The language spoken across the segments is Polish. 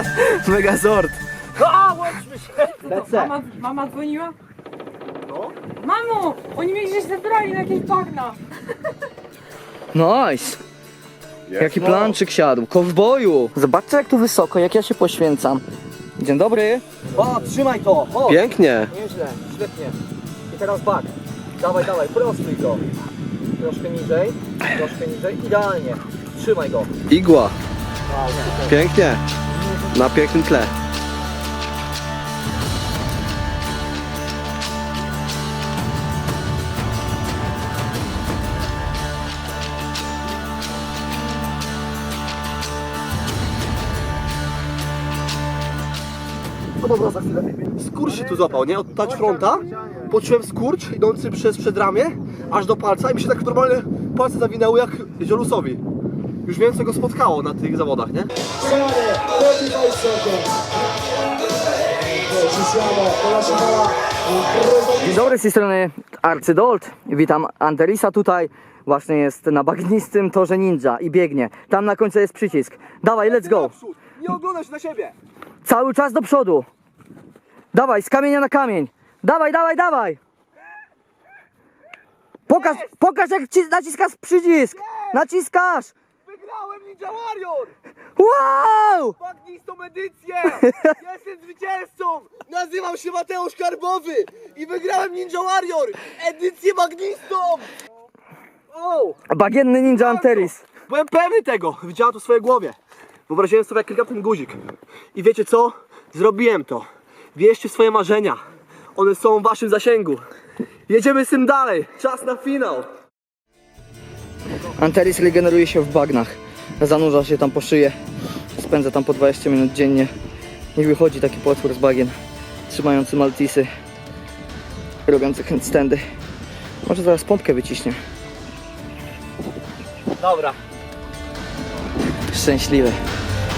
Mega, megazord. A, łączmy się! Mama, mama dzwoniła? No. Mamo! Oni mnie gdzieś zebrali na jakieś bagna. Nice. Jaki planczyk siadł. Kowboju. Zobaczcie jak tu wysoko, jak ja się poświęcam. Dzień dobry. O, trzymaj to. O, Pięknie. Nieźle, świetnie. I teraz bak. Dawaj, dawaj, prostuj go. Troszkę niżej, troszkę niżej. Idealnie. Trzymaj go. Igła. Pięknie. Na pięknym tle. Skurcz się tu złapał, nie? Od touch fronta. Poczułem skurcz idący przez przedramię, aż do palca i mi się tak normalnie palce zawinęły jak Ziolusowi. Już wiem co go spotkało na tych zawodach, nie? Dzień dobry, z tej strony Arcydolt. Witam Anderisa tutaj. Właśnie jest na bagnistym torze ninja i biegnie. Tam na końcu jest przycisk. Dawaj, let's go. Nie oglądaj się na siebie! Cały czas do przodu. Dawaj, z kamienia na kamień. Dawaj, dawaj, dawaj. Pokaż, pokaż jak ci, naciskasz przycisk. Naciskasz. Ninja Warrior! Wow! Magnistą edycję! Jestem zwycięzcą! Nazywam się Mateusz Karbowy i wygrałem Ninja Warrior! Edycję magnistą! O! Bagienny ninja Anteris. Byłem pewny tego! Widziałem to w swojej głowie. Wyobraziłem sobie, jak klikam ten guzik. I wiecie co? Zrobiłem to. Wierzcie w swoje marzenia. One są w waszym zasięgu. Jedziemy z tym dalej. Czas na finał. Anteris regeneruje się w bagnach. Zanurza się tam po szyję. Spędza tam po 20 minut dziennie. Niech wychodzi taki potwór z bagien. Trzymający maltisy. Robiący handstandy. Może zaraz pompkę wyciśnie. Dobra. Szczęśliwy.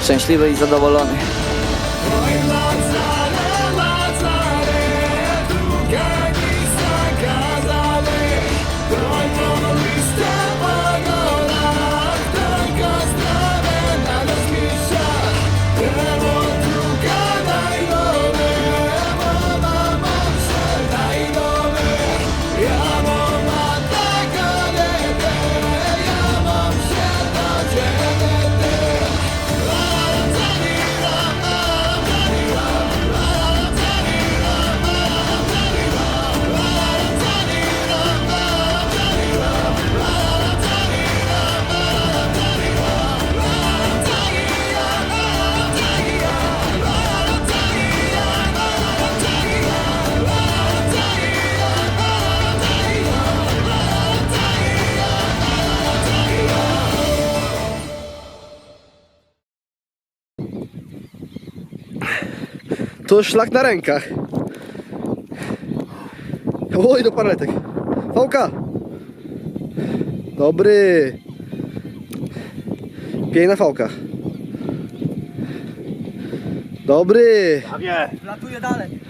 Szczęśliwy i zadowolony. To szlak na rękach. Oj, do parletek. Fałka. Dobry. Piękna fałka. Dobry. Latuje dalej.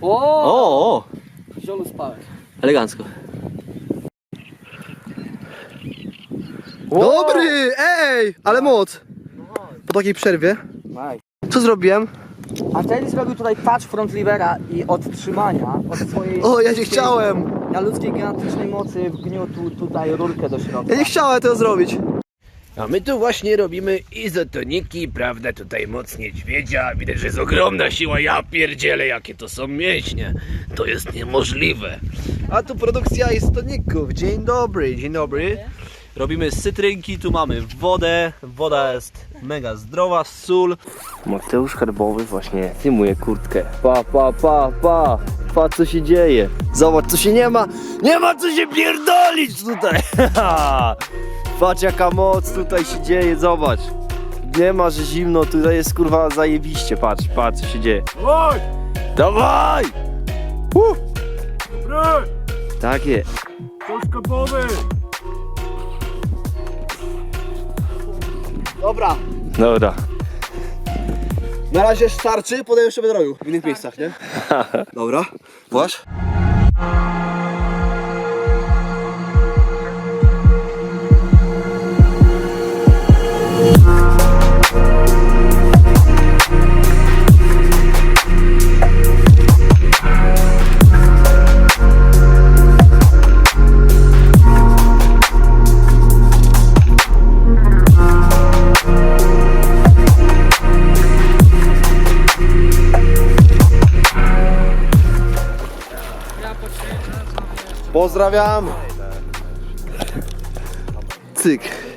O, O! o. Ziolu. Elegancko. Dobry. Ej, ale moc. Po takiej przerwie. Nice. Co zrobiłem? Antelis robił tutaj touch front livera i od trzymania, od swojej... O, ja nie chciałem. Na ludzkiej gigantycznej mocy wgniótł tutaj rurkę do środka. Ja nie chciałem tego zrobić. A my tu właśnie robimy izotoniki, prawda, tutaj moc niedźwiedzia, widać, że jest ogromna siła, ja pierdzielę, jakie to są mięśnie, to jest niemożliwe. A tu produkcja istotników. Dzień dobry, dzień dobry. Robimy z cytrynki, tu mamy wodę. Woda jest mega zdrowa, sól. Mateusz Karbowy właśnie zdejmuje kurtkę. Pa, pa, pa, pa, pa, co się dzieje. Zobacz, co się nie ma, nie ma co się pierdolić tutaj. Patrz jaka moc tutaj się dzieje, zobacz. Nie ma, że zimno, tutaj jest kurwa zajebiście, patrz, patrz co się dzieje. Dawaj! Dawaj! Uh! Tak jest. Dobra. Dobra. Na razie starczy, potem jeszcze będę robił w innych miejscach, nie? Dobra. Właś. Pozdrawiam! Cyk.